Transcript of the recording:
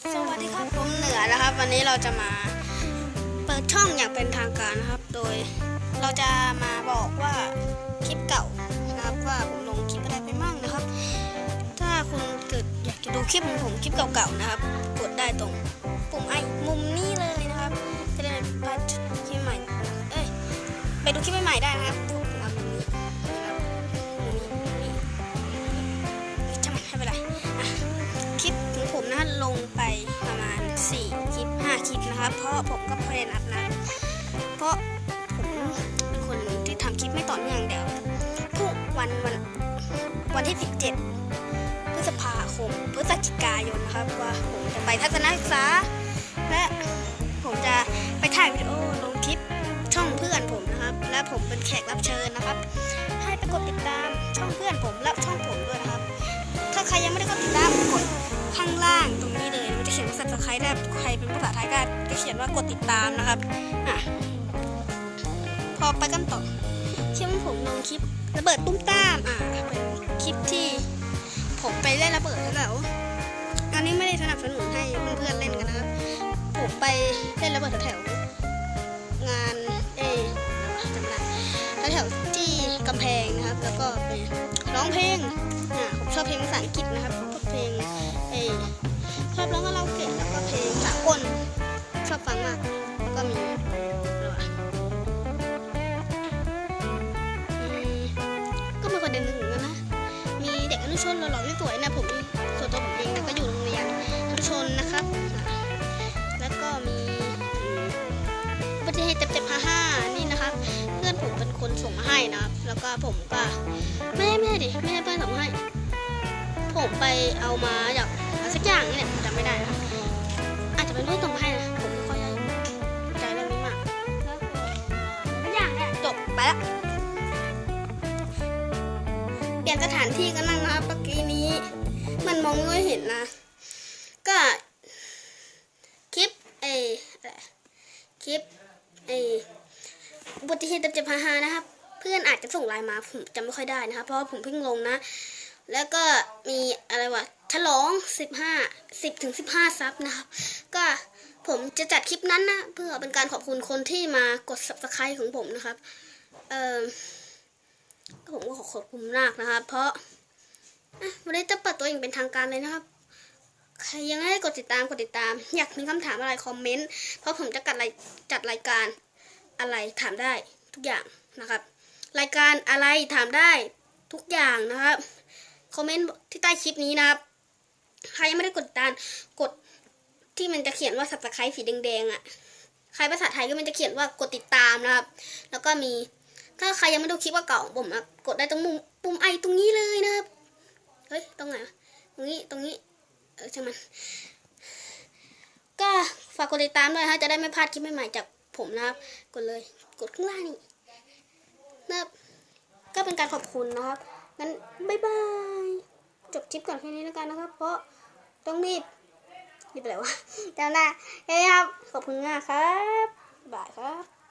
สวัสดีครับผมเหนือนะครับ วันนี้เราจะมาเปิดช่องอย่างเป็นทางการนะครับ โดยเราจะมาบอกว่าคลิปเก่านะครับว่าผมลงคลิปอะไรไปมั่งนะครับ ถ้าคุณเกิดอยากจะดูคลิปของผมคลิปเก่าๆนะครับ กดได้ตรงปุ่มไอมุมนี้เลยนะครับจะได้ไปคลิปใหม่เอ้ยไปดูคลิปใหม่ๆได้นะครับ ผมก็ไม่ได้นับนะ เพราะผมเป็นคนที่ทำคลิปไม่ต่อเนื่องเดี๋ยวทุกวันวันวันที่ 17 พฤษภาคมพฤศจิกายนนะครับว่าผมจะไปทัศนศึกษา และผมจะไปถ่ายวิดีโอลงคลิปช่องเพื่อนผมนะครับ และผมเป็นแขกรับเชิญนะครับ ให้ไปกดติดตามช่องเพื่อนผมและช่องผมด้วยนะครับ ถ้าใครยังไม่ได้กดติดตามกดข้างล่างตรง subscribe ได้ใครเป็นภาษาไทยก็จะเขียนว่ากดติดตามนะครับอะพอไปกันต่อคลิปของผมลงคลิประเบิดตุ้มตามอะเป็นคลิปที่ผมไปเล่นระเบิดแล้วอันนี้ไม่ได้สนับสนุนให้เพื่อนๆเล่นกันนะครับ ผมไปเล่นระเบิดแถวๆงานเอจำได้แถวๆที่กำแพงนะครับ แล้วก็ไปร้องเพลงอ่าผมชอบเพลงภาษาอังกฤษนะครับ มีเด็กอนุชนหล่อๆสวยๆนะผมส่วนตัวผมเองนะก็อยู่โรงเรียนอนุชนนะครับ แล้วก็มีอุบัติเหตุเจ็บๆฮ่านี่นะครับ เพื่อนผมเป็นคนส่งมาให้นะครับ แล้วก็ผมก็ไม่ได้ไม่ด้ดิไม่ได้เพื่อนส่งให้ ผมไปเอามาจากสักอย่างนี่แหละจำไม่ได้นะอาจจะเป็นเพื่อนส่งมาให้นะผมไม่ค่อยใจเรื่องนี้มากแล้วอย่างเนี่ยจบไปละเปลี่ ยนสถานที่กันนั่งนะครับเมื่อกี้นี้ มันมองไม่เห็นนะ ก็คลิปเอคลิปเอออุบัติเหตุจ็บๆฮานะครับ เพื่อนอาจจะส่งไลน์มาผมจำไม่ค่อยได้นะครับ เพราะผมเพิ่งลงนะ แล้วก็มีอะไรวะฉลอง15 10ถึง15 ซับนะครับ ก็ผมจะจัดคลิปนั้นนะ เพื่อเป็นการขอบคุณคนที่มากด subscribe ของผมนะครับ เอ่อ ก็ผมก็ขอขอบคุณมากนะครับ เพราะอะวันนี้จะเปิดตัวอย่างเป็นทางการเลยนะครับใครยังไม่ได้กดติดตามกดติดตาม อยากมีคำถามอะไรคอมเมนต์เพราะผมจะจัดรายจัดรายการอะไรถามได้ทุกอย่างนะครับ รายการอะไรถามได้ทุกอย่างนะครับคอมเมนต์ที่ใต้คลิปนี้นะครับใครยังไม่ได้กดติดตามกดที่มันจะเขียนว่าสับตะไคร้สีแดงๆอะใครภาษาไทยก็มันจะเขียนว่ากดติดตามนะครับ แล้วก็มี ถ้าใครยังไม่ดูคลิปว่าเก่าผมนะกดได้ตรงมุมปุ่มไอตรงนี้เลยนะครับ เฮ้ย ตรงไหนตรงนี้ ตรงนี้ เออใช่างมันก็ฝากกดติดตามด้วยฮะ จะได้ไม่พลาดคลิปใหม่ๆจากผมนะครับ กดเลย กดข้างล่างนี่นะครับ ก็เป็นการขอบคุณนะครับ งั้นบ๊ายบาย จบคลิปก่อนแค่นี้แล้วกันนะครับ เพราะต้องรีบรีบอะไรวะจำได้เฮ้ยครับ ขอบคุณมากครับบ๊ายบายครับ